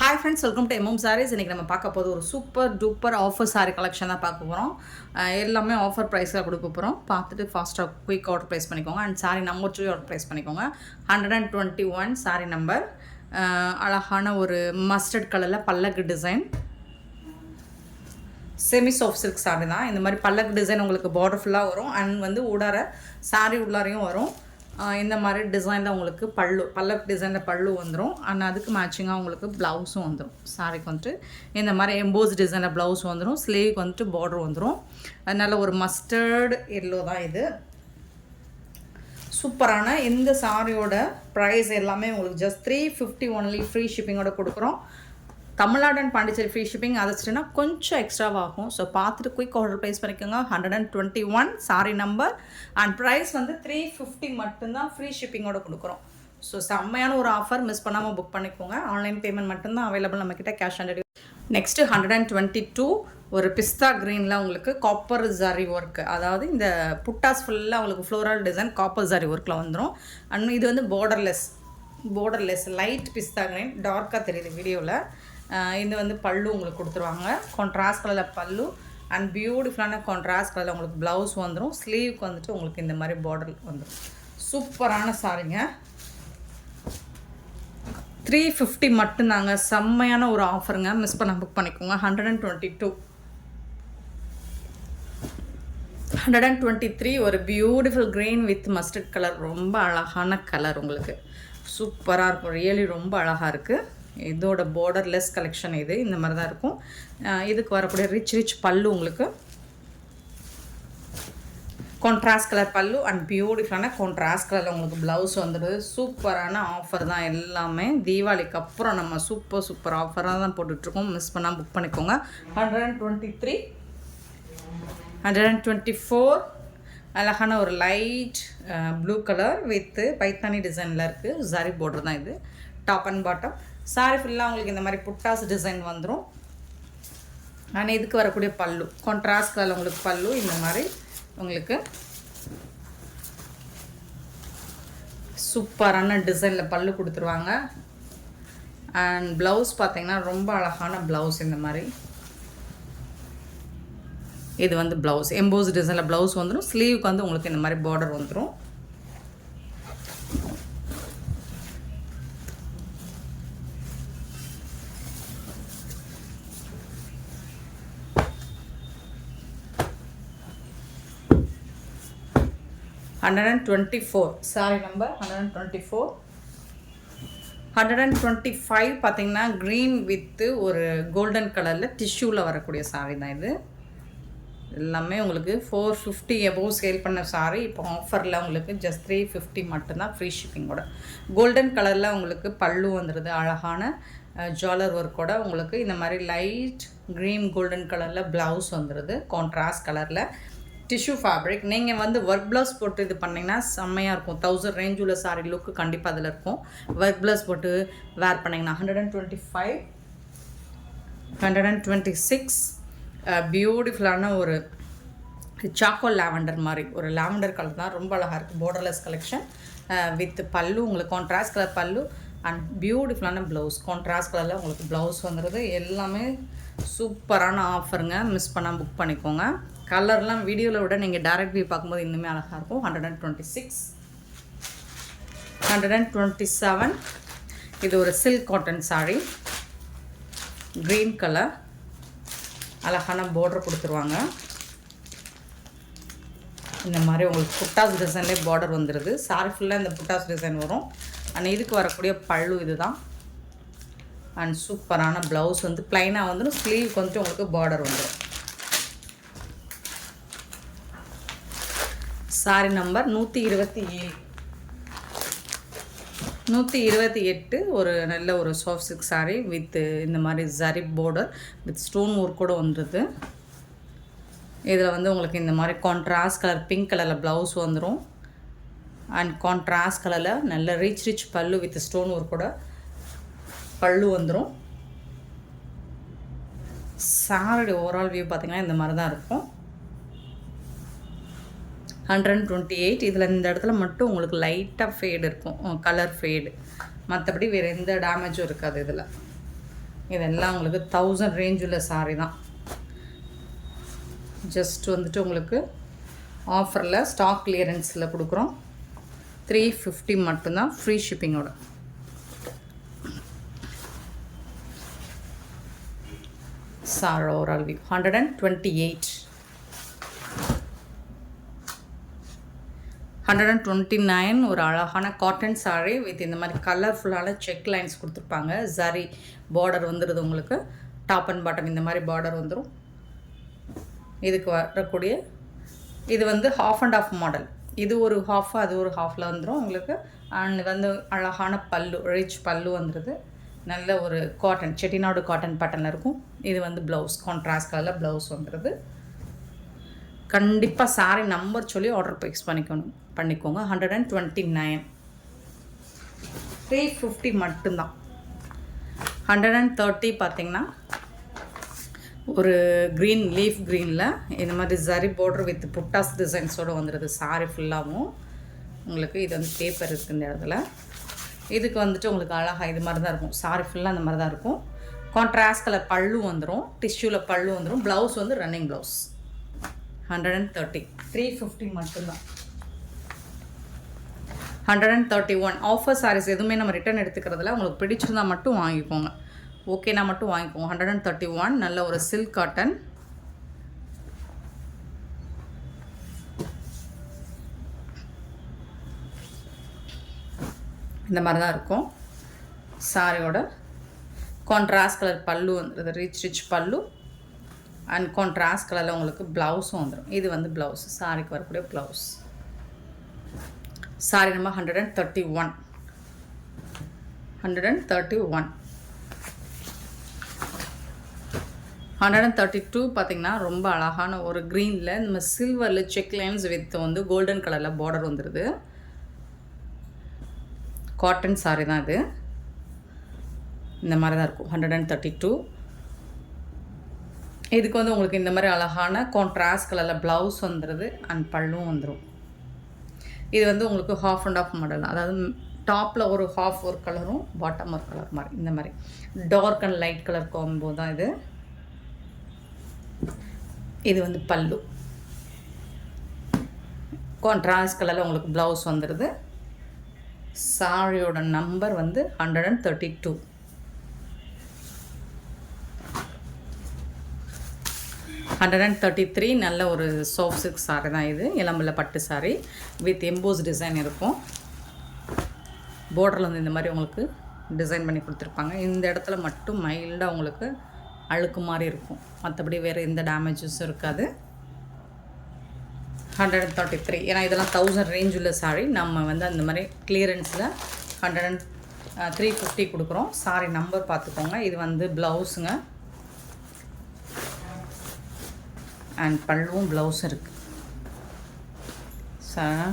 Hi friends welcome to MM saris இன்றைக்கி நம்ம பார்க்க போது ஒரு super duper offer sari collection தான் பார்க்க போகிறோம் எல்லாமே ஆஃபர் ப்ரைஸில் கொடுக்க போகிறோம் பார்த்துட்டு ஃபாஸ்ட்டாக குயிக் ஆர்டர் ப்ளேஸ் பண்ணிக்கோங்க. And sari number to order place பண்ணிக்கோங்க. Hundred and twenty one sari number அழகான ஒரு மஸ்டர்ட் கலரில் பல்லக்கு design semi soft silk sari தான். இந்த மாதிரி பல்லக்கு டிசைன் உங்களுக்கு பார்டர் ஃபுல்லாக வரும். அண்ட் வந்து உடார சாரீ உள்ளாரையும் வரும். இந்த மாதிரி டிசைனில் உங்களுக்கு பல்லு பல்லக் டிசைனில் பல்லு வந்துடும் அண்ட் அதுக்கு மேட்சிங்காக உங்களுக்கு ப்ளவுஸும் வந்துடும் சாரிக்கு வந்துட்டு இந்த மாதிரி எம்போஸ் டிசைனில் ப்ளவுஸ் வந்துடும் ஸ்லீவுக்கு வந்துட்டு பார்டர் வந்துடும் அதனால் ஒரு மஸ்டர்டு எல்லோ தான் இது. சூப்பரான இந்த சாரியோட ப்ரைஸ் எல்லாமே உங்களுக்கு just three fifty only free ஷிப்பிங்கோட கொடுக்குறோம். Tamil Nadu and Pondicherry free shipping அதைச்சிட்டுனா கொஞ்சம் எக்ஸ்ட்ராவாகும் ஸோ பார்த்துட்டு குயிக் ஆர்டர் ப்ளேஸ் பண்ணிக்கோங்க. Hundred and twenty one sari number and price வந்து த்ரீ ஃபிஃப்டி மட்டும்தான் ஃப்ரீ ஷிப்பிங்கோட கொடுக்குறோம். ஸோ செம்மையான ஒரு ஆஃபர் மிஸ் பண்ணாமல் புக் பண்ணிக்கோங்க. ஆன்லைன் பேமெண்ட் மட்டும்தான் அவைலபிள் நம்மக்கிட்ட cash on delivery next hundred and twenty two ஒரு பிஸ்தா க்ரீனில் உங்களுக்கு காப்பர் ஜரி ஒர்க் அதாவது இந்த புட்டாஸ் ஃபுல்லாக உங்களுக்கு ஃப்ளோரல் டிசைன் காப்பர் ஜரி ஒர்க்கில் வந்துடும் அண்ட் இது வந்து பார்டர்லெஸ் பார்டர்லெஸ் லைட் பிஸ்தா க்ரீன் டார்க்காக தெரியுது வீடியோவில் இது வந்து பல்லு உங்களுக்கு கொடுத்துருவாங்க. கான்ட்ராஸ்ட் கலரில் பல்லு அண்ட் பியூட்டிஃபுல்லான கான்ட்ராஸ்ட் கலரில் உங்களுக்கு ப்ளவுஸ் வந்துடும் ஸ்லீவுக்கு வந்துட்டு உங்களுக்கு இந்த மாதிரி பார்டர் வந்துடும் சூப்பரான சாரிங்க த்ரீ ஃபிஃப்டி மட்டும்தாங்க. செம்மையான ஒரு ஆஃபருங்க மிஸ் பண்ண புக் பண்ணிக்கோங்க. Hundred and twenty two hundred and twenty three ஒரு beautiful green with mustard colour ரொம்ப அழகான கலர் உங்களுக்கு. சூப்பராக இருக்கும். ரியலி ரொம்ப அழகாக இருக்குது இதோட பார்டர்லெஸ் கலெக்ஷன் இது இந்த மாதிரி தான் இருக்கும் இதுக்கு வரக்கூடிய ரிச் ரிச் பல்லு உங்களுக்கு. கான்ட்ராஸ்ட் கலர் பல்லு அண்ட் பியூட்டிஃபுல்லான கான்ட்ராஸ்ட் கலரில் உங்களுக்கு ப்ளவுஸ் வந்துடுது. சூப்பரான ஆஃபர் தான் எல்லாமே. தீபாவளிக்கு அப்புறம் நம்ம சூப்பர் சூப்பர் ஆஃபராக தான் போட்டுட்ருக்கோம். மிஸ் பண்ணால் புக் பண்ணிக்கோங்க. Hundred and twenty three hundred and twenty four அழகான ஒரு light blue colour with Paithani டிசைனில் இருக்குது ஜரி border தான் இது. டாப் அண்ட் பாட்டம் சாரி ஃபுல்லாக உங்களுக்கு இந்த மாதிரி புட்டாஸ் டிசைன் வந்துடும் ஆனால் இதுக்கு வரக்கூடிய பல்லு கான்ட்ராஸ்ட் கலர் உங்களுக்கு பல்லு இந்த மாதிரி உங்களுக்கு சூப்பரான டிசைனில் பல்லு கொடுத்துருவாங்க. அண்ட் ப்ளவுஸ் பார்த்தீங்கன்னா ரொம்ப அழகான ப்ளவுஸ் இந்த மாதிரி. இது வந்து ப்ளவுஸ் எம்போஸ் டிசைனில் ப்ளவுஸ் வந்துடும் ஸ்லீவுக்கு வந்து உங்களுக்கு இந்த மாதிரி பார்டர் வந்துடும் hundred and twenty four sari number hundred and twenty four hundred and twenty five பார்த்தீங்கன்னா க்ரீன் வித்து ஒரு கோல்டன் கலரில் டிஷ்யூவில் வரக்கூடிய சாரி தான் இது. எல்லாமே உங்களுக்கு ஃபோர் ஃபிஃப்டி எபோவ் சேல் பண்ண சாரி இப்போ ஆஃபரில் உங்களுக்கு ஜஸ்ட் த்ரீ ஃபிஃப்டி மட்டும்தான் ஃப்ரீ ஷிப்பிங்கோட கோல்டன் கலரில் உங்களுக்கு பல்லு வந்துடுது அழகான ஜுவல்லர் ஒர்க்கோட உங்களுக்கு இந்த மாதிரி லைட் க்ரீன் கோல்டன் கலரில் ப்ளவுஸ் வந்துடுது கான்ட்ராஸ்ட் கலரில் டிஷ்யூ ஃபேப்ரிக் நீங்கள் வந்து ஒர்க் ப்ளவுஸ் போட்டு இது பண்ணிங்கன்னா செம்மையாக இருக்கும். தௌசண்ட் ரேஞ்ச் உள்ள சாரி லுக்கு கண்டிப்பாக அதில் இருக்கும். ஒர்க் ப்ளவுஸ் போட்டு வேர் பண்ணிங்கன்னா hundred and twenty five hundred and twenty six பியூட்டிஃபுல்லான ஒரு சாக்கோ லாவெண்டர் மாதிரி. ஒரு லாவெண்டர் கலர் தான். ரொம்ப அழகாக இருக்குது பார்டர்லெஸ் கலெக்ஷன் வித் பல்லு உங்களுக்கு கான்ட்ராஸ்ட் கலர் பல்லு அண்ட் பியூட்டிஃபுல்லான ப்ளவுஸ் கான்ட்ராஸ்ட் கலரில் உங்களுக்கு ப்ளவுஸ் வந்துடுது எல்லாமே சூப்பரான ஆஃபருங்க மிஸ் பண்ணால் புக் பண்ணிக்கோங்க. கலர்லாம் வீடியோவில் விட நீங்கள் டேரக்ட் வியூ பார்க்கும்போது இன்னுமே அழகாக இருக்கும். Hundred and twenty six hundred and twenty seven இது ஒரு silk cotton sari green colour அழகான பார்டர் கொடுத்துருவாங்க. இந்த மாதிரி உங்களுக்கு புட்டாஸ் டிசைன்லேயே பார்டர் வந்துடுது சாரி ஃபுல்லாக இந்த புட்டாஸ் டிசைன் வரும். அண்ட் இதுக்கு வரக்கூடிய பல்லு இதுதான். அண்ட் சூப்பரான ப்ளவுஸ் வந்து ப்ளைனாக வந்துடும் ஸ்லீவ் வந்துட்டு உங்களுக்கு பார்டர் வந்துடும் சாரி நம்பர் நூற்றி இருபத்தி ஏழு. நூற்றி இருபத்தி எட்டு ஒரு நல்ல ஒரு சாஃப்ட் சில்க் சாரி வித் இந்த மாதிரி zari border with stone work கூட வந்துடுது இதில் வந்து உங்களுக்கு இந்த மாதிரி கான்ட்ராஸ்ட் கலர் பிங்க் கலரில் ப்ளவுஸ் வந்துடும் அண்ட் கான்ட்ராஸ்ட் கலரில் நல்ல ரிச் ரிச் பல்லு வித் ஸ்டோன் ஒர்க் கூட பல்லு வந்துடும் சாரோட ஓவரால் வியூ பார்த்திங்கன்னா இந்த மாதிரி தான் இருக்கும். ஹண்ட்ரட் டுவெண்ட்டி எயிட் இதில் இந்த இடத்துல மட்டும் உங்களுக்கு லைட்டாக ஃபேடு இருக்கும். கலர் ஃபேடு மற்றபடி வேறு எந்த டேமேஜும் இருக்காது இதில். இதெல்லாம் உங்களுக்கு தௌசண்ட் ரேஞ்ச் உள்ள சாரி தான். ஜஸ்ட் வந்துட்டு உங்களுக்கு ஆஃபரில் ஸ்டாக் கிளியரன்ஸில் கொடுக்குறோம். த்ரீ ஃபிஃப்டி மட்டும்தான் free ஷிப்பிங்கோட sir overall view hundred and twenty eight hundred and twenty nine ஒரு அழகான காட்டன் சாரீ வித் இந்த மாதிரி கலர்ஃபுல்லான செக் லைன்ஸ் கொடுத்துருப்பாங்க. ஜரி பார்டர் வந்துடுது உங்களுக்கு. டாப் அண்ட் பாட்டம் இந்த மாதிரி பார்டர் வந்துடும் இதுக்கு வரக்கூடிய இது வந்து ஹாஃப் அண்ட் ஆஃப் மாடல் இது ஒரு ஹாஃப் அது ஒரு ஹாஃபில் வந்துடும் உங்களுக்கு அண்ட் வந்து அழகான பல்லு ரிச் பல்லு வந்துடுது நல்ல ஒரு காட்டன் செட்டிநாடு காட்டன் பேட்டர்னில் இருக்கும். இது வந்து ப்ளவுஸ் கான்ட்ராஸ்ட் கலரில் ப்ளவுஸ் வந்துடுது கண்டிப்பாக சாரி நம்பர் சொல்லி ஆர்டர் பிக்ஸ் பண்ணிக்கணும். பண்ணிக்கோங்க. Hundred and twenty nine three fifty மட்டும்தான். ஹண்ட்ரட் அண்ட் தேர்ட்டி பார்த்தீங்கன்னா ஒரு க்ரீன் லீஃப் க்ரீனில் இந்த மாதிரி ஜரி பார்டர் வித் புட்டாஸ் டிசைன்ஸோடு வந்துடுது சாரி ஃபுல்லாகவும் உங்களுக்கு இது வந்து பேப்பர் இருக்குது இந்த இடத்துல. இதுக்கு வந்துட்டு உங்களுக்கு அழகாக இது மாதிரி தான் இருக்கும். சாரி ஃபுல்லாக அந்த மாதிரி தான் இருக்கும். கான்ட்ராஸ்ட் கலர் பல்லு வந்துடும் டிஷ்யூவில் பல்லு வந்துடும் ப்ளவுஸ் வந்து running blouse hundred and thirty three fifty மட்டும்தான். Hundred and thirty one offer saris எதுவுமே நம்ம ரிட்டர்ன் எடுத்துக்கிறதுல உங்களுக்கு பிடிச்சிருந்தா மட்டும் வாங்கிக்கோங்க. ஓகேனா மட்டும் வாங்கிக்கோங்க. ஹண்ட்ரட் அண்ட் தேர்ட்டி ஒன் நல்ல ஒரு சில்க் காட்டன் இந்த மாதிரி தான் இருக்கும். சாரியோட கான்ட்ராஸ்ட் கலர் பல்லு வந்துடுது ரிச் ரிச் பல்லு. அண்ட் கான்ட்ராஸ்ட் கலரில் உங்களுக்கு ப்ளவுஸும் வந்துடும் இது வந்து ப்ளவுஸ் சாரிக்கு வரக்கூடிய blouse sari number hundred and thirty one hundred and thirty one hundred and thirty two பார்த்திங்கன்னா ரொம்ப அழகான ஒரு க்ரீனில் நம்ம சில்வரில் செக் லைன்ஸ் வித் வந்து கோல்டன் கலரில் பார்டர் வந்துடுது காட்டன் சாரி தான் இது. இந்த மாதிரி தான் இருக்கும். ஹண்ட்ரட் அண்ட் தேர்ட்டி டூ இதுக்கு வந்து உங்களுக்கு இந்த மாதிரி அழகான கான்ட்ராஸ்ட் கலரில் ப்ளவுஸ் வந்துடுது அண்ட் பல்லும் வந்துடும் இது வந்து உங்களுக்கு ஹாஃப் அண்ட் ஆஃப் மாடல் அதாவது டாப்பில் ஒரு ஹாஃப் ஒரு கலரும் பாட்டம் ஒரு கலர் மாதிரி இந்த மாதிரி. Dark and light colour combo தான் இது. இது வந்து பல்லு. கான்ட்ராஸ்ட் கலரில் உங்களுக்கு ப்ளவுஸ் வந்துடுது சாரியோட நம்பர் வந்து hundred and thirty two hundred and thirty three நல்ல ஒரு சாஃப்ட் சில்க் சாரி தான் இது. இளம்பில் பட்டு சாரி வித் எம்போஸ் டிசைன் இருக்கும். போர்டரில் வந்து இந்த மாதிரி உங்களுக்கு டிசைன் பண்ணி கொடுத்துருப்பாங்க. இந்த இடத்துல மட்டும் மைல்டாக உங்களுக்கு அழுக்கு மாதிரி இருக்கும். மற்றபடி வேறு எந்த டேமேஜஸும் இருக்காது. ஹண்ட்ரட் அண்ட் தேர்ட்டி த்ரீ ஏன்னா இதெல்லாம் தௌசண்ட் ரேஞ்ச் உள்ள சாரி நம்ம வந்து அந்த மாதிரி கிளியரன்ஸில் ஹண்ட்ரட் அண்ட் த்ரீ ஃபிஃப்டி கொடுக்குறோம். சாரி நம்பர் பார்த்துக்கோங்க. இது வந்து ப்ளவுஸுங்க அண்ட் பல்லுவும் ப்ளவுஸும் இருக்குது சார்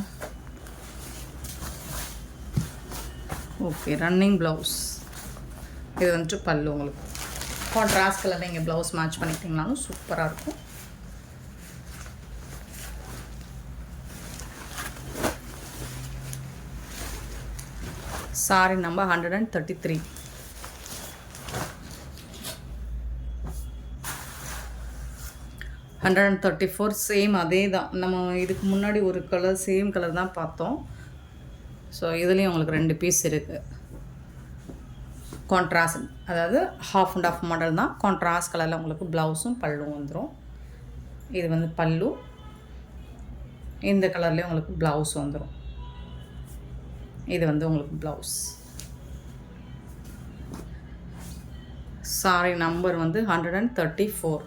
ஓகே ரன்னிங் ப்ளவுஸ் இது வந்துட்டு பல்லு உங்களுக்கு. கான்ட்ராஸ்ட் கலரில் நீங்கள் ப்ளவுஸ் மேட்ச் பண்ணிக்கிட்டிங்கனாலும் சூப்பராக இருக்கும். Sari number hundred and thirty three hundred and thirty four same அதே தான். நம்ம இதுக்கு முன்னாடி ஒரு கலர் சேம் கலர் தான் பார்த்தோம். ஸோ இதுலேயும் உங்களுக்கு ரெண்டு பீஸ் இருக்குது கான்ட்ராஸ்ட் அதாவது ஹாஃப் அண்ட் ஆஃப் மாடல் தான். கான்ட்ராஸ்ட் கலரில் உங்களுக்கு ப்ளவுஸும் பல்லும் வந்துடும் இது வந்து பல்லு. இந்த கலர்லேயும் உங்களுக்கு ப்ளவுஸ் வந்துடும் இது வந்து உங்களுக்கு ப்ளவுஸ் சாரி நம்பர் வந்து hundred and thirty four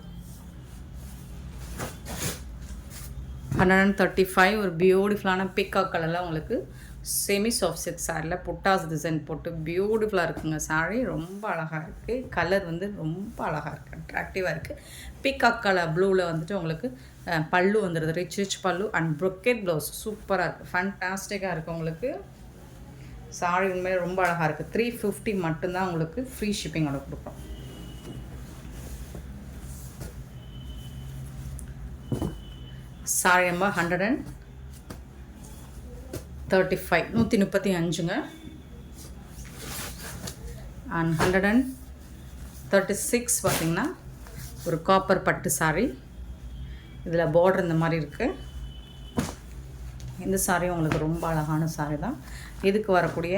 hundred and thirty five ஒரு பியூட்டிஃபுல்லான பிக்காக் கலரில் உங்களுக்கு செமி சாஃப்ட் சில்க் சாரியில் புட்டாஸ் டிசைன் போட்டு பியூட்டிஃபுல்லாக இருக்குங்க சாரீ ரொம்ப அழகாக இருக்குது கலர் வந்து ரொம்ப அழகாக இருக்குது அட்ராக்டிவாக இருக்குது பிக்காக் கலர் ப்ளூவில் வந்துட்டு உங்களுக்கு பல்லு வந்துடுது ரிச் ரிச் பல்லு அண்ட் ப்ரொக்கெட் ப்ளவுஸ் சூப்பராக இருக்குது ஃபண்டாஸ்டிக்காக இருக்குது உங்களுக்கு. சாரி உண்மையிலே ரொம்ப அழகாக இருக்குது த்ரீ ஃபிஃப்டி மட்டும்தான் உங்களுக்கு ஃப்ரீ ஷிப்பிங்கோட கொடுப்போம் sari number hundred and thirty five நூற்றி முப்பத்தி அஞ்சுங்க. And hundred and thirty six பார்த்தீங்கன்னா ஒரு காப்பர் பட்டு சாரி இதில் பார்டர் இந்த மாதிரி இருக்குது இந்த சாரியும் உங்களுக்கு ரொம்ப அழகான சாரி தான். இதுக்கு வரக்கூடிய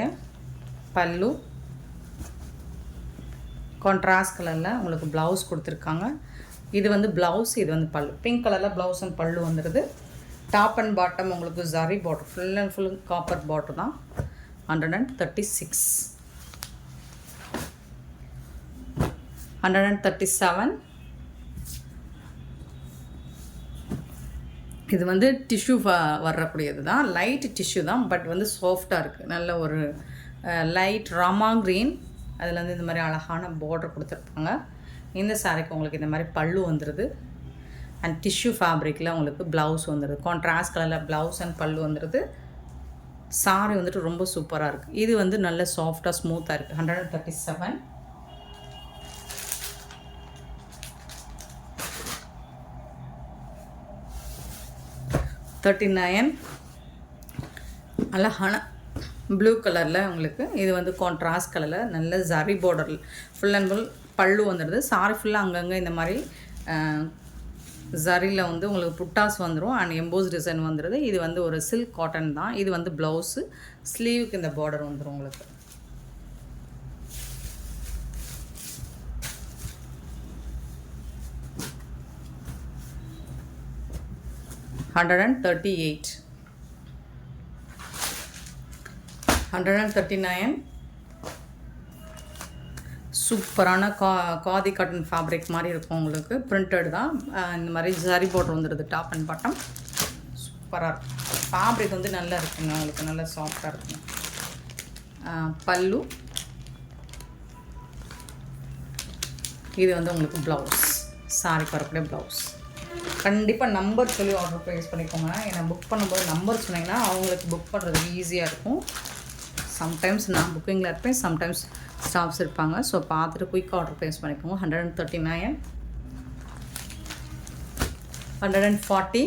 பல்லு கான்ட்ராஸ்ட் கலரில் உங்களுக்கு ப்ளவுஸ் கொடுத்துருக்காங்க. இது வந்து ப்ளவுஸ் இது வந்து பல்லு. பிங்க் கலரில் ப்ளவுஸ் அண்ட் பல்லு வந்துடுது டாப் அண்ட் பாட்டம் உங்களுக்கு ஜரி பாட்ரு ஃபுல் அண்ட் ஃபுல் காப்பர் பாட்ரு தான். Hundred and thirty six hundred and thirty seven இது வந்து டிஷ்யூ வரக்கூடியது தான். லைட் டிஷ்யூ தான் பட் வந்து சாஃப்டாக இருக்குது நல்ல ஒரு லைட் ராமா க்ரீன் அதில் வந்து இந்த மாதிரி அழகான பார்டர் கொடுத்துருப்பாங்க. இந்த சாரிக்கு உங்களுக்கு இந்த மாதிரி பல்லு வந்துடுது அண்ட் டிஷ்யூ ஃபேப்ரிக்கில் உங்களுக்கு ப்ளவுஸ் வந்துடுது கான்ட்ராஸ்ட் கலரில் ப்ளவுஸ் அண்ட் பல்லு வந்துடுது சாரி வந்துட்டு ரொம்ப சூப்பராக இருக்குது இது வந்து நல்ல சாஃப்டாக ஸ்மூத்தாக இருக்குது hundred and thirty seven thirty nine அழகான ப்ளூ கலரில் உங்களுக்கு இது வந்து கான்ட்ராஸ்ட் கலரில் நல்ல zari border full and full பல்லு வந்துடுது. சாரி ஃபுல்லாக அங்கங்கே இந்த மாதிரி ஜரியில் வந்து உங்களுக்கு புட்டாஸ் வந்துடும் அண்ட் எம்போஸ் டிசைன் வந்துடுது. இது வந்து ஒரு சில்க் காட்டன் தான். இது வந்து ப்ளவுஸு ஸ்லீவுக்கு இந்த பார்டர் வந்துடும் உங்களுக்கு. Hundred and thirty eight hundred and thirty nine சூப்பரான கா காதி காட்டன் ஃபேப்ரிக் மாதிரி இருக்கும் உங்களுக்கு. பிரிண்டட் தான். இந்த மாதிரி ஜரி போட்டு வந்துடுது டாப் அண்ட் பாட்டம் சூப்பராக இருக்கும். ஃபேப்ரிக் வந்து நல்லா இருக்குங்க. உங்களுக்கு நல்லா சாஃப்டாக இருக்கும். பல்லு. இது வந்து உங்களுக்கு ப்ளவுஸ் சாரி வரக்கூடிய ப்ளவுஸ் கண்டிப்பாக நம்பர் சொல்லி ஆர்டர் ப்ளேஸ் பண்ணிக்கோங்க. ஏன்னா புக் பண்ணும்போது நம்பர் சொன்னீங்கன்னா அவங்களுக்கு புக் பண்ணுறது ஈஸியாக இருக்கும். சம்டைம்ஸ் நான் புக்கிங்கில் இருப்பேன் சம்டைம்ஸ் ஸ்டாஃப்ஸ் இருப்பாங்க. ஸோ பார்த்துட்டு குயிக் ஆர்டர் ப்ளேஸ் பண்ணிக்கோங்க. Hundred and thirty nine hundred and forty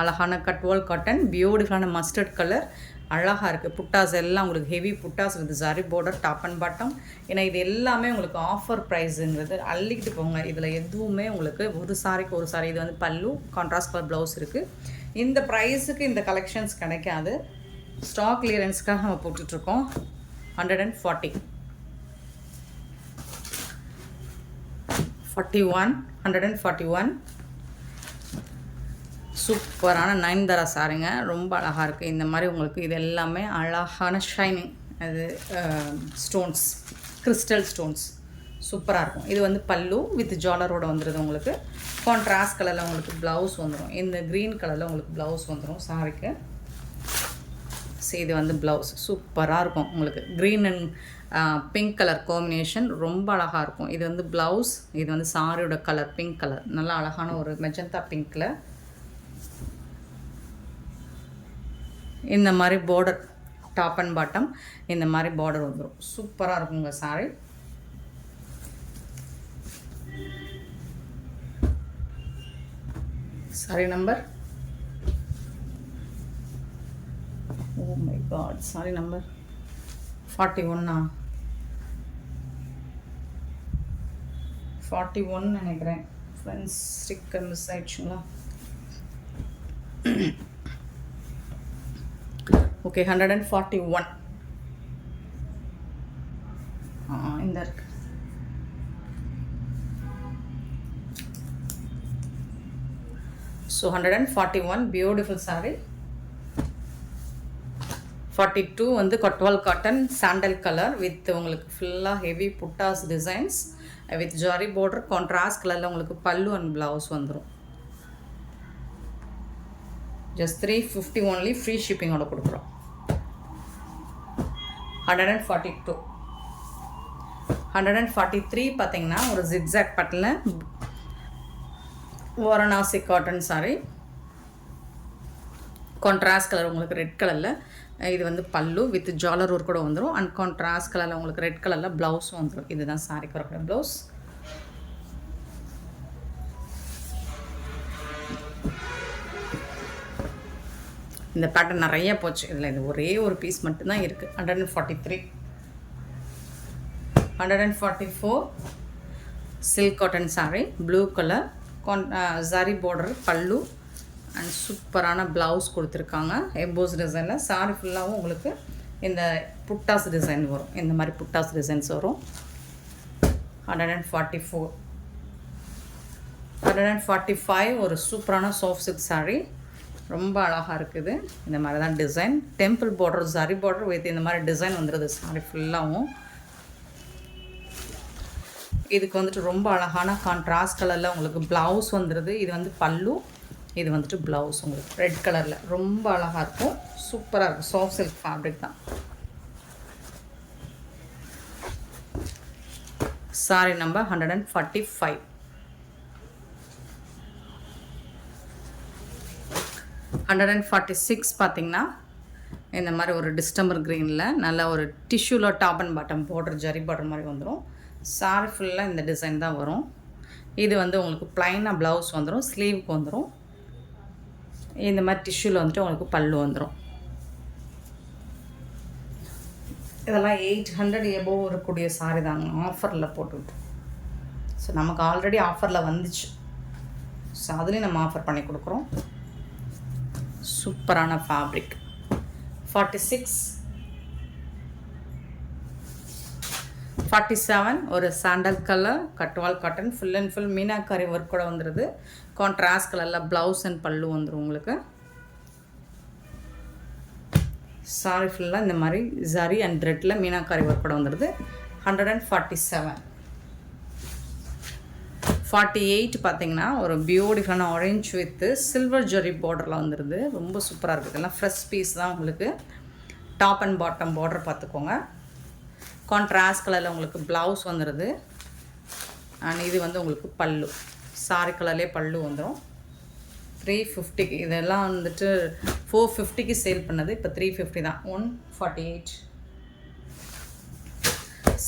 அழகான கட்வால் காட்டன் பியூட்டிஃபுல்லான மஸ்டர்ட் கலர் அழகாக இருக்குது புட்டாஸ் எல்லாம் உங்களுக்கு heavy buttas with zari border top and bottom ஏன்னா இது எல்லாமே உங்களுக்கு ஆஃபர் ப்ரைஸுங்கிறது அள்ளிக்கிட்டு போங்க. இதில் எதுவுமே உங்களுக்கு ஒரு சாரிக்கு ஒரு சாரி இது வந்து பல்லு கான்ட்ராஸ்ட் கலர் ப்ளவுஸ் இருக்குது இந்த ப்ரைஸுக்கு இந்த கலெக்ஷன்ஸ் கிடைக்காது. ஸ்டாக் கிளியரன்ஸ்க்காக நம்ம போட்டுட்ருக்கோம். Hundred and forty forty one hundred and forty one சூப்பரான நயன்தாரா சாரிங்க ரொம்ப அழகாக இருக்குது இந்த மாதிரி உங்களுக்கு இது எல்லாமே அழகான ஷைனிங் அது ஸ்டோன்ஸ் கிறிஸ்டல் ஸ்டோன்ஸ் சூப்பராக இருக்கும். இது வந்து பல்லு வித் ஜாலரோட வந்துடுது உங்களுக்கு. கான்ட்ராஸ்ட் கலரில் உங்களுக்கு ப்ளவுஸ் வந்துடும் இந்த க்ரீன் கலரில் உங்களுக்கு ப்ளவுஸ் வந்துடும் சாரிக்கு ஸோ இது வந்து ப்ளவுஸ் சூப்பராக இருக்கும் உங்களுக்கு. Green and pink colour combination ரொம்ப அழகாக இருக்கும். இது வந்து ப்ளவுஸ் இது வந்து சாரியோட கலர் பிங்க் கலர் நல்லா அழகான ஒரு மெஜந்தா பிங்க்கில் இந்த மாதிரி பார்டர் டாப் அண்ட் பாட்டம் இந்த மாதிரி பார்டர் வந்துடும் சூப்பராக இருக்குங்க sorry saree number oh my god saree number forty ஒன்னா ஃபார்ட்டி ஒன் நினைக்கிறேன். Friends sticker miss ஆயிடுச்சுங்களா? Okay hundred and forty one இந்த இருக்கு. So hundred and forty one beautiful saree forty two வந்து Gadwal cotton sandal colour with உங்களுக்கு ஃபுல்லாக heavy buttas designs with zari border contrast கலரில் உங்களுக்கு பல்லு and blouse வந்துடும் just three fifty only free ஷிப்பிங்கோட கொடுக்குறோம். Hundred and forty two hundred and forty three பார்த்தீங்கன்னா ஒரு ஜிக்ஸாக் பட்டில் Varanasi cotton saree contrast colour உங்களுக்கு ரெட் கலரில் இது வந்து பல்லு வித் ஜாலர் ஒர்க் கூட வந்துடும் அண்ட் கான்ட்ராஸ்ட் கலரில் உங்களுக்கு ரெட் கலரில் ப்ளவுஸும் வந்துடும் இதுதான் சாரிக்கு வரக்கூடிய ப்ளவுஸ் இந்த பேட்டர்ன் நிறைய போச்சு. இதில் இது ஒரே ஒரு பீஸ் மட்டும்தான் இருக்குது hundred and forty three hundred and forty four silk cotton saree blue colour Khan zari border பல்லு. அண்ட் சூப்பரான ப்ளவுஸ் கொடுத்துருக்காங்க. எம்போஸ் டிசைனில் சாரி ஃபுல்லாகவும் உங்களுக்கு இந்த புட்டாஸ் டிசைன் வரும். இந்த மாதிரி புட்டாஸ் டிசைன்ஸ் வரும். Hundred and forty four hundred and forty five ஒரு சூப்பரான சாஃப்ட் சில்க் saree. ரொம்ப அழகாக இருக்குது. இந்த மாதிரி தான் டிசைன் டெம்பிள் பார்டர் சரி பார்டர் வித் இந்த மாதிரி டிசைன் வந்துடுது சாரி ஃபுல்லாகவும் இதுக்கு வந்துட்டு ரொம்ப அழகான கான்ட்ராஸ்ட் கலரில் உங்களுக்கு ப்ளவுஸ் வந்துடுது இது வந்து பல்லு. இது வந்துட்டு ப்ளவுஸ் உங்களுக்கு. ரெட் கலரில் ரொம்ப அழகாக இருக்கும். சூப்பராக இருக்கும். சாஃப்ட் சில்க் ஃபேப்ரிக் தான். Saree number hundred and forty five hundred and forty six பார்த்தீங்கன்னா இந்த மாதிரி ஒரு டிஸ்டம்பர் க்ரீனில் நல்ல ஒரு டிஷ்யூவில் top and bottom border zari border மாதிரி வந்துடும் சாரி ஃபுல்லாக இந்த டிசைன் தான் வரும். இது வந்து உங்களுக்கு ப்ளைனாக ப்ளவுஸ் வந்துடும் ஸ்லீவுக்கு வந்துடும் இந்த மாதிரி டிஷ்யூவில் வந்துட்டு உங்களுக்கு பல்லு வந்துடும் இதெல்லாம் எயிட் ஹண்ட்ரட் எபோவ் இருக்கக்கூடிய சாரி தாங்க. ஆஃபரில் போட்டுவிட்டு ஸோ நமக்கு ஆல்ரெடி ஆஃபரில் வந்துச்சு. ஸோ அதுலேயும் நம்ம ஆஃபர் பண்ணி கொடுக்குறோம். சூப்பரான fabric forty six forty seven ஒரு sandal colour Gadwal cotton full and full meenakari work கூட வந்துடுது கான்ட்ராஸ்ட் கலரில் ப்ளவுஸ் அண்ட் பல்லு வந்துடும் உங்களுக்கு. சாரி ஃபுல்லாக இந்த மாதிரி ஜரி அண்ட் த்ரெட்டில் மீனாக்காரி ஒர்க் கூட வந்துடுது hundred and forty seven forty eight பார்த்தீங்கன்னா ஒரு பியூட்டிஃபுல்லான ஆரஞ்ச் வித்து சில்வர் ஜெரி பார்டரில் வந்துடுது ரொம்ப சூப்பராக இருக்குது இதெல்லாம் ஃப்ரெஷ் பீஸ் தான் உங்களுக்கு. டாப் அண்ட் பாட்டம் பார்டர் பார்த்துக்கோங்க கான்ட்ராஸ்ட் கலரில் உங்களுக்கு ப்ளவுஸ் வந்துடுது அண்ட் இது வந்து உங்களுக்கு பல்லு. சாரி கலர்லேயே பல்லு வந்துடும் த்ரீ ஃபிஃப்டிக்கு இதெல்லாம் வந்துட்டு ஃபோர் ஃபிஃப்டிக்கு சேல் பண்ணது. இப்போ த்ரீ ஃபிஃப்டி தான். ஒன் ஃபார்ட்டி எயிட்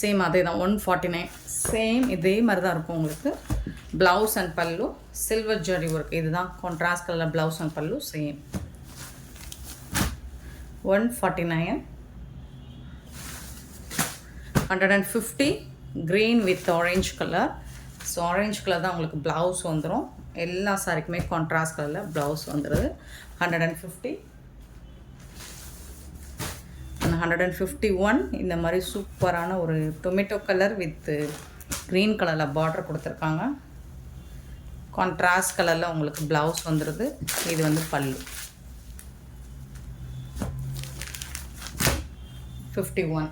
சேம் அதே தான். ஒன் ஃபார்ட்டி நைன் சேம் இதே மாதிரி தான் இருக்கும் உங்களுக்கு. Blouse and pallu silver zari work இதுதான் கான்ட்ராஸ்ட் கலரில் blouse and pallu same one forty nine hundred and fifty green with orange colour orange colour தான் உங்களுக்கு ப்ளவுஸ் வந்துடும் எல்லா சாரிக்குமே கான்ட்ராஸ்ட் கலரில் ப்ளவுஸ் வந்துடுது hundred and fifty hundred and fifty one இந்த மாதிரி சூப்பரான ஒரு டொமேட்டோ கலர் வித் க்ரீன் கலரில் பார்டர் கொடுத்துருக்காங்க. கான்ட்ராஸ்ட் கலரில் உங்களுக்கு ப்ளவுஸ் வந்துடுது இது வந்து pallu. Fifty one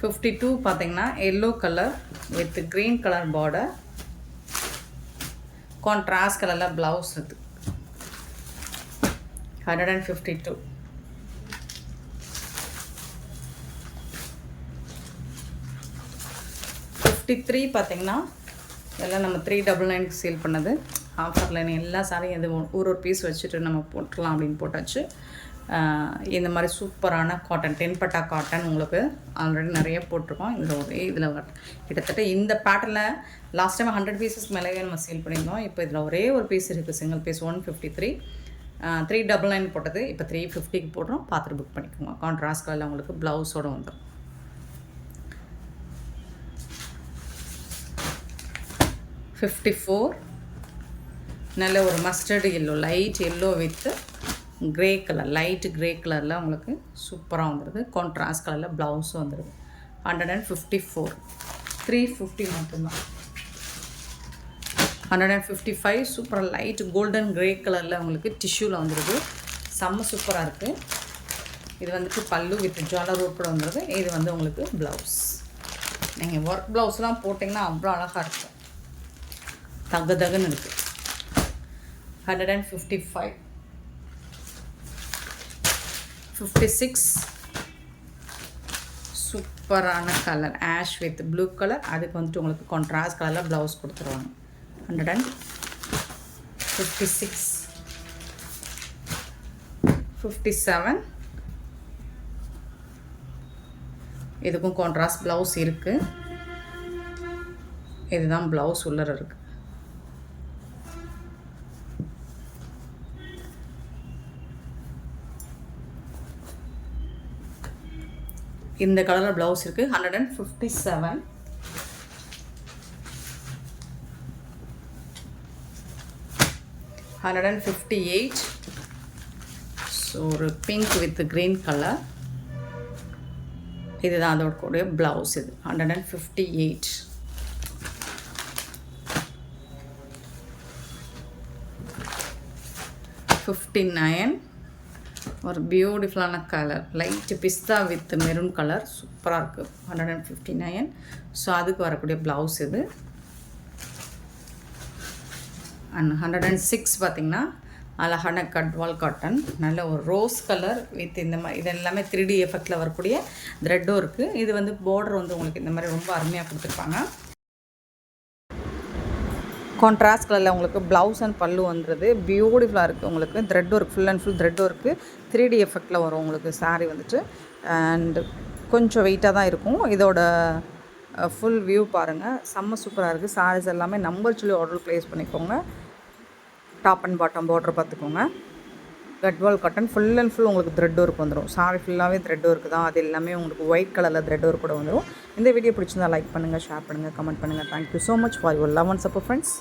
fifty two பார்த்தீங்கன்னா yellow colour with green colour border contrast கலரில் ப்ளவுஸ் இது hundred and fifty two fifty three பார்த்தீங்கன்னா இதெல்லாம் நம்ம த்ரீ டபுள் நைனுக்கு சேல் பண்ணது. ஆஃபரில் எல்லா சாரியும் இது ஒரு ஒரு பீஸ் வச்சுட்டு நம்ம போட்டுடலாம் அப்படின்னு போட்டாச்சு. இந்த மாதிரி சூப்பரான காட்டன் டென்பட்டா காட்டன் உங்களுக்கு ஆல்ரெடி நிறைய போட்டிருக்கோம். இதில் ஒரே இதில் கிட்டத்தட்ட இந்த பேட்டர்னில் லாஸ்ட் டைம் ஹண்ட்ரட் பீசஸ் மேலேயே நம்ம சேல் பண்ணியிருந்தோம். இப்போ இதில் ஒரே ஒரு பீஸ் இருக்குது single piece one fifty three three double nine போட்டது. இப்போ த்ரீ ஃபிஃப்டிக்கு போடுறோம். பார்த்துட்டு புக் பண்ணிக்கோங்க. கான்ட்ராஸ்ட் கலரில் உங்களுக்கு ப்ளவுஸோடு வந்துடும் ஃபிஃப்டி ஃபோர் நல்ல ஒரு mustard yellow light yellow with grey colour light grey கலரில் உங்களுக்கு சூப்பராக வந்துடுது கான்ட்ராஸ்ட் கலரில் ப்ளவுஸும் வந்துடுது hundred and fifty four three fifty மட்டும்தான். ஹண்ட்ரட் அண்ட் ஃபிஃப்டி ஃபைவ் சூப்பராக லைட் கோல்டன் க்ரே கலரில் உங்களுக்கு டிஷ்யூவில் வந்துடுது செம்ம சூப்பராக இருக்குது இது வந்துட்டு பல்லு வித் ஜுவல்லர் உட்பட கூட வந்துடுது இது வந்து உங்களுக்கு ப்ளவுஸ் நீங்கள் ஒர்க் ப்ளவுஸ்லாம் போட்டிங்கன்னா அவ்வளோ அழகாக இருக்கும். தகு தகுன்னு இருக்குது hundred and fifty five fifty six சூப்பரான colour ash with blue colour அதுக்கு வந்துட்டு உங்களுக்கு கான்ட்ராஸ்ட் கலரில் ப்ளவுஸ் கொடுத்துருவாங்க. Hundred and fifty six fifty seven இதுக்கும் கான்ட்ராஸ்ட் ப்ளவுஸ் இருக்குது இதுதான் ப்ளவுஸ் உள்ளர இருக்குது இந்த கலரில் ப்ளவுஸ் இருக்குது hundred and fifty seven hundred and fifty eight so ஒரு பிங்க் வித் க்ரீன் கலர் இதுதான் அதோட கூடிய ப்ளவுஸ் இது. Hundred and fifty eight fifty nine ஒரு பியூட்டிஃபுல்லான கலர் லைட்டு பிஸ்தா வித் மெரூன் கலர் சூப்பராக இருக்குது hundred and fifty nine so அதுக்கு வரக்கூடிய ப்ளவுஸ் இது. அண்ட் ஹண்ட்ரட் அண்ட் சிக்ஸ் பார்த்திங்கன்னா அழகான கட்வால் காட்டன் நல்ல ஒரு ரோஸ் கலர் வித் இந்த மாதிரி இது எல்லாமே த்ரீ டி எஃபெக்டில் வரக்கூடிய த்ரெட்டும் இருக்குது இது வந்து பார்டர் வந்து உங்களுக்கு இந்த மாதிரி ரொம்ப அருமையாக கொடுத்துருப்பாங்க. கான்ட்ராஸ்ட் கலரில் உங்களுக்கு ப்ளவுஸ் அண்ட் பல்லு வந்துடுது பியூட்டிஃபுல்லாக இருக்குது உங்களுக்கு. Thread work full and full thread work three D எஃபெக்டில் வரும் உங்களுக்கு saree வந்துட்டு. அண்டு கொஞ்சம் வெயிட்டாக தான் இருக்கும். இதோட ஃபுல் வியூ பாருங்கள் செம்ம சூப்பராக இருக்குது சாரீஸ் எல்லாமே நம்பர் சொல்லி ஆர்டர் ப்ளேஸ் பண்ணிக்கோங்க. டாப் அண்ட் பாட்டம் பார்டர் பார்த்துக்கோங்க. Gadwal cotton full and full உங்களுக்கு த்ரெட் ஒர்க் வந்துடும் சாரி ஃபுல்லாகவே த்ரெட் ஒர்க் தான். அது எல்லாமே உங்களுக்கு ஒயிட் கலரில் த்ரெட் ஒர்க் கூட வந்துடும் இந்த வீடியோ பிடிச்சிருந்தா லைக் பண்ணுங்கள் ஷேர் பண்ணுங்கள் கமெண்ட் பண்ணுங்கள் thank you so much for your love and support friends